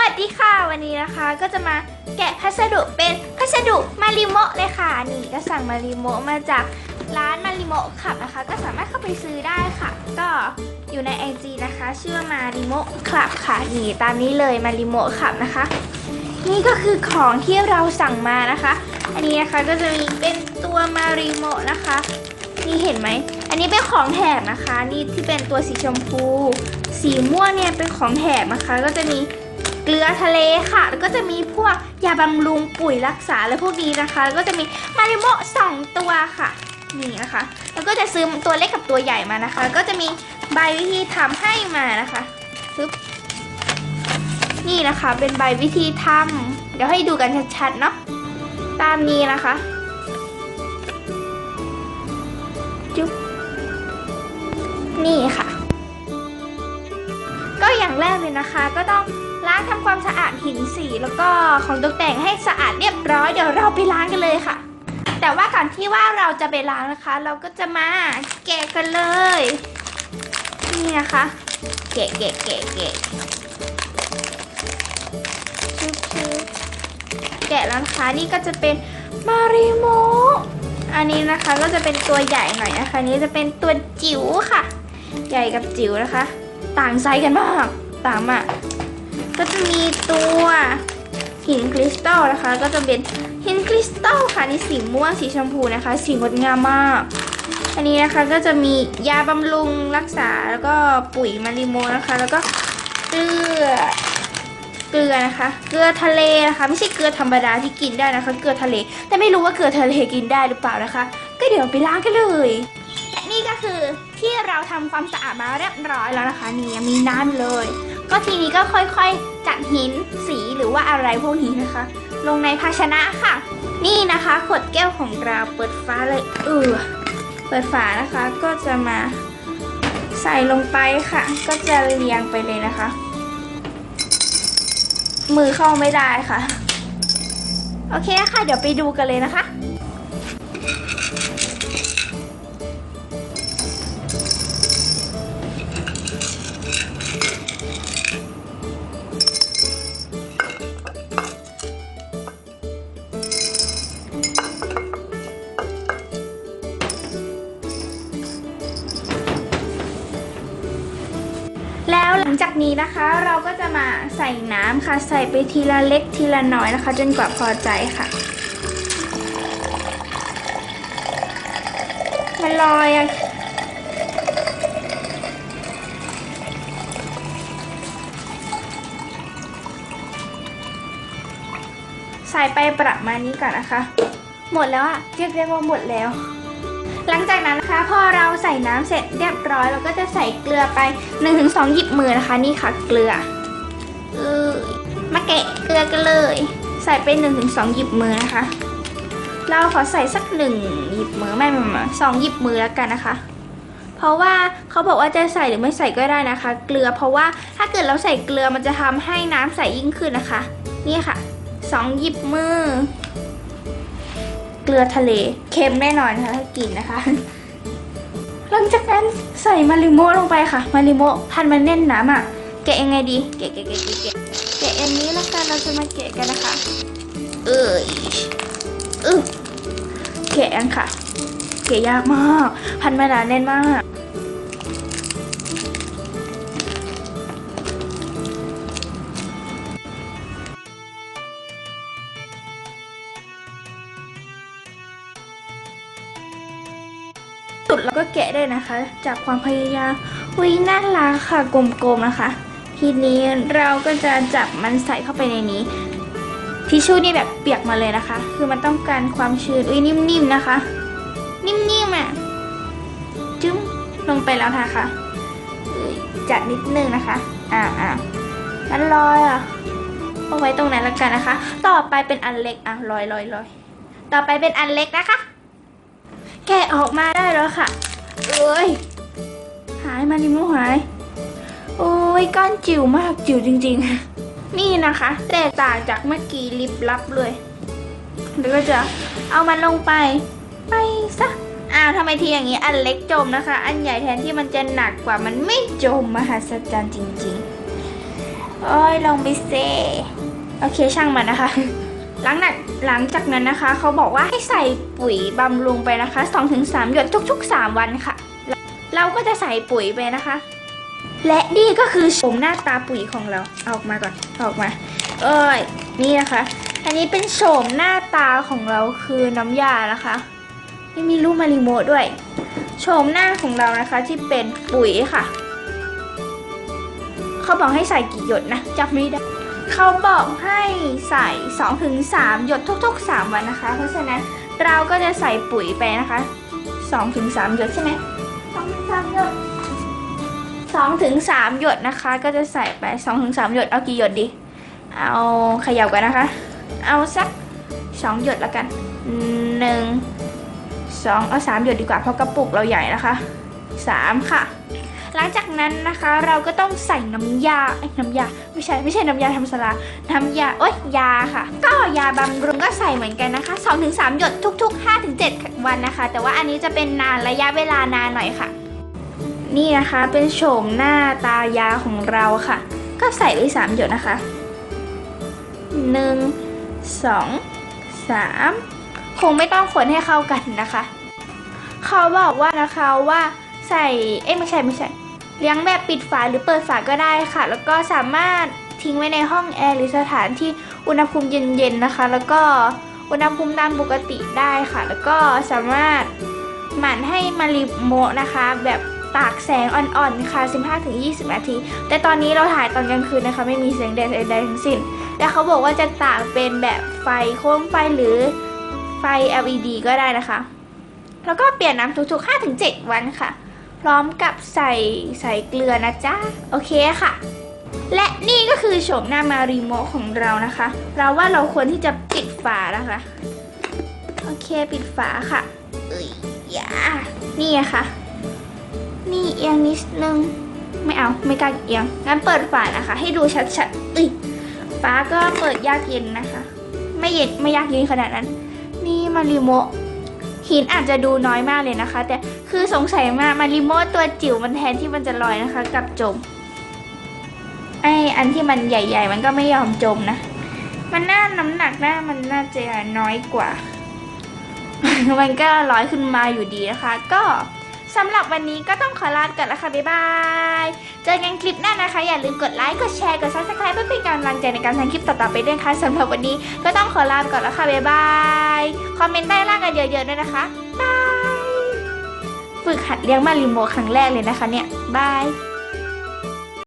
วัสดีค่ะวันนี้นะคะก็จะมาแกะพัสดุเป็นพัสดุมาริโมะเลยค่ะ นี่ก็สั่งมาริโมะมาจากร้านมาริโมะขับนะคะ ก็สามารถเข้าไปซื้อได้ค่ะ ก็อยู่ใน IG นะคะ ชื่อว่ามาริโมะคลับค่ะนี่ตามนี้เลยมาริโมะขับนะคะ นี่ก็คือของที่เราสั่งมานะคะ อันนี้นะคะก็จะมีเป็นตัวมาริโมะนะคะ นี่เห็นไหมอันนี้เป็นของแถมนะคะ นี่ที่เป็นตัวสีชมพู สีม่วงเนี่ยเป็นของแถมนะคะ ก็จะมี เกลือทะเลค่ะ แล้วก็จะมีพวกยาบำรุงปุ๋ยรักษาและพวกนี้นะคะ แล้วก็จะมีมาริโมะสองตัวค่ะ นี่นะคะ แล้วก็จะซื้อตัวเล็กกับตัวใหญ่มานะคะ ก็จะมีใบวิธีทำให้มานะคะปึ๊บนี่นะคะ เป็นใบวิธีทำเดี๋ยวให้ดูกันชัดๆเนาะตามนี้นะคะจุ๊บนี่ค่ะ อย่างแรกเลยนะคะ ก็ต้องล้างทำความสะอาดหินสีแล้วก็ของตกแต่งให้สะอาดเรียบร้อยเดี๋ยวเราไปล้างกันเลยค่ะ แต่ว่าก่อนที่ว่าเราจะไปล้างนะคะ เราก็จะมาแกะกันเลยนี่นะคะแกะแกะแกะแกะชึบชึบแกะแล้วนะคะนี่ก็จะเป็นมาริโมอันนี้นะคะก็จะเป็นตัวใหญ่หน่อยนะคะนนี้จะเป็นตัวจิ๋วค่ะ ใหญ่กับจิ๋วนะคะ ต่างไซส์กันมากต่างมากก็จะมีตัวหินคริสตัลนะคะ ก็จะเป็นหินคริสตัลค่ะนี่สีม่วงสีชมพูนะคะ สีงดงามมาก อันนี้นะคะก็จะมียาบำรุงรักษาแล้วก็ปุ๋ยมาริโมนะคะ แล้วก็เกลือเกลือนะคะ เกลือทะเลนะคะ ไม่ใช่เกลือธรรมดาที่กินได้นะคะ เกลือทะเล แต่ไม่รู้ว่าเกลือทะเลกินได้หรือเปล่านะคะ ก็เดี๋ยวไปล้างกันเลย นี่ก็คือที่เราทำความสะอาดมาเรียบร้อยแล้วนะคะนี่ยังมีน้ำเลย ก็ทีนี้ก็ค่อยๆจัดหินสีหรือว่าอะไรพวกนี้นะคะ ลงในภาชนะค่ะ นี่นะคะขวดแก้วของเราเปิดฟ้าเลยเออเปิดฝานะคะก็จะมาใส่ลงไปค่ะ ก็จะเรียงไปเลยนะคะ มือเข้าไม่ได้ค่ะ โอเคค่ะ เดี๋ยวไปดูกันเลยนะคะ นี้นะคะเราก็จะมาใส่น้ำค่ะ ใส่ไปทีละเล็กทีละน้อยนะคะ จนกว่าพอใจค่ะ มันลอยอะใส่ไปประมาณนี้ก่อนนะคะ หมดแล้วอะเรียกได้ว่าหมดแล้ว หลังจากนั้นนะคะพอเราใส่น้ำเสร็จเรียบร้อย เราก็จะใส่เกลือไป 1-2หยิบมือนะคะนี่ค่ะเกลือเออมาแกะเกลือกันเลย ใส่ไป1-2หยิบมือนะคะ เราขอใส่สักหนึ่งหยิบมือไม่ไม่ไม่สองหยิบมือแล้วกันนะคะเพราะว่าเขาบอกว่าจะใส่หรือไม่ใส่ก็ได้นะคะ เกลือเพราะว่าถ้าเกิดเราใส่เกลือมันจะทำให้น้ำใสยิ่งขึ้นนะคะ นี่ค่ะสองหยิบมือ ลือทะเล เค็มแน่นอนนะคะถ้ากินนะคะ หลังจากนั้นใส่มาริโมลงไปค่ะ มาริโมพันมันแน่นหนามากแกะยังไงดี แกะแกะแกะแกะแกะแกะอันนี้แล้วกันเราจะมาแกะกันนะคะ เอ้ยอึแกะอันค่ะ แกะยากมาก พันมันหนาแน่นมาก แล้วก็แกะได้นะคะ จากความพยายามวิน่ารักค่ะกลมๆนะคะ ทีนี้เราก็จะจับมันใส่เข้าไปในนี้ทิชชู่นี่แบบเปียกมาเลยนะคะ คือมันต้องการความชื้นอุ้ยนิ่มๆนะคะ นิ่มๆอะจึ้มลงไปแล้วนะคะจัดนิดนึงนะคะอ่าอ่ามันลอยอะเอาไว้ตรงนั้นแล้วกันนะคะ ต่อไปเป็นอันเล็กอะลอยลอยลอยต่อไปเป็นอันเล็กนะคะ แกะออกมาได้แล้วค่ะ เอ้ย หายมานิโมหาย โอ้ยก้อนจิ๋วมากจิ๋วจริงๆ นี่นะคะ แตกต่างจากเมื่อกี้ลิบลับเลยแล้วก็จะเอามันลงไป ไปซะอ้าวทำไมทีอย่างนี้อันเล็กจมนะคะ อันใหญ่แทนที่มันจะหนักกว่ามันไม่จมมหัศจรรย์จริงๆ โอ้ยลงไปเซโอเคช่างมันนะคะ หลังจากหลังจากนั้นนะคะ เขาบอกว่าให้ใส่ปุ๋ยบำรุงไปนะคะ 2-3 หยดทุก ๆ 3 วันค่ะ เราก็จะใส่ปุ๋ยไปนะคะ และนี่ก็คือโฉมหน้าตาปุ๋ยของเราเอาออกมาก่อนเอาออกมา เอ้ยนี่นะคะ อันนี้เป็นโฉมหน้าตาของเราคือน้ำยานะคะนี่มีรูปมาริโมด้วยโฉมหน้าของเรานะคะที่เป็นปุ๋ยค่ะ เขาบอกให้ใส่กี่หยดนะจำไม่ได้ เขาบอกให้ใส่ 2-3ถึงหยดทุก ๆ 3 วันนะคะ เพราะฉะนั้นเราก็จะใส่ปุ๋ยไปนะคะ 2-3ถึงหยดใช่ไหมสองถึงสามหยดสองถึงสามหยดนะคะ ก็จะใส่ไป2-3ถึงหยดเอากี่หยดดี เอาเขย่ากันนะคะ เอาสักสองหยดและกันหนึ่งสองเอาสามหยดดีกว่าเพราะกระปุกเราใหญ่นะคะสามค่ะ หลังจากนั้นนะคะเราก็ต้องใส่น้ำยาเอ้ยน้ำยาไม่ใช่ไม่ใช่น้ำยาทำสลาน้ำยาโอ๊ยยาค่ะ ก็ยาบำรุงก็ใส่เหมือนกันนะคะ 2-3 หยดทุก ๆ 5-7 วันนะคะ แต่ว่าอันนี้จะเป็นนานระยะเวลานานหน่อยค่ะ นี่นะคะเป็นโฉมหน้าตายาของเราค่ะ ก็ใส่ไปสามหยดนะคะหนึ่งสองสามคงไม่ต้องคนให้เข้ากันนะคะ เขาบอกว่านะคะว่าใส่ เอ้ยไม่ใช่ไม่ใช่ เลี้ยงแบบปิดฝาหรือเปิดฝาก็ได้ค่ะ แล้วก็สามารถทิ้งไว้ในห้องแอร์หรือสถานที่อุณหภูมิเย็นๆนะคะ แล้วก็อุณหภูมิตามปกติได้ค่ะ แล้วก็สามารถหมั่นให้มาริโมะนะคะ แบบตากแสงอ่อนๆค่ะ 15-20 นาที แต่ตอนนี้เราถ่ายตอนกลางคืนนะคะ ไม่มีแสงแดดใดๆทั้งสิ้นแล้วเขาบอกว่าจะตากเป็นแบบไฟโคมไฟหรือไฟ LED ก็ได้นะคะ แล้วก็เปลี่ยนน้ำทุกๆ 5-7 วันค่ะ พร้อมกับใส่ใส่เกลือนะจ๊ะ โอเคค่ะ และนี่ก็คือโฉมหน้ามารีโมของเรานะคะ เราว่าเราควรที่จะปิดฝานะคะ โอเคปิดฝาค่ะเอ้ยอย่านี่ค่ะ นี่เอียงนิดนึง ไม่เอาไม่กล้าเอียง งั้นเปิดฝานะคะ ให้ดูชัดๆอุ้ยฝาก็เปิดยากเย็นนะคะ ไม่เย็นไม่ยากเย็นขนาดนั้น นี่มารีโม หินอาจจะดูน้อยมากเลยนะคะ แต่คือสงสัยมากมาริโมตัวจิ๋วมันแทนที่มันจะลอยนะคะกับจมไออันที่มันใหญ่ ๆ มันก็ไม่ยอมจมนะ มันน่าน้ำหนักน่ามันน่าจะน้อยกว่า มันก็ลอยขึ้นมาอยู่ดีนะคะ ก็ สำหรับวันนี้ก็ต้องขอลาไปก่อนแล้วค่ะ บ๊ายบาย เจอกันคลิปหน้านะคะ อย่าลืมกดไลค์ กดแชร์ กด subscribe เพื่อเป็นกำลังใจในการทำคลิปต่อๆไปด้วยค่ะสำหรับวันนี้ก็ต้องขอลาไปก่อนแล้วค่ะ บ๊ายบาย คอมเมนต์ใต้ล่างกันเยอะๆด้วยนะคะบาย ฝึกหัดเลี้ยงมาริโมครั้งแรกเลยนะคะเนี่ย บาย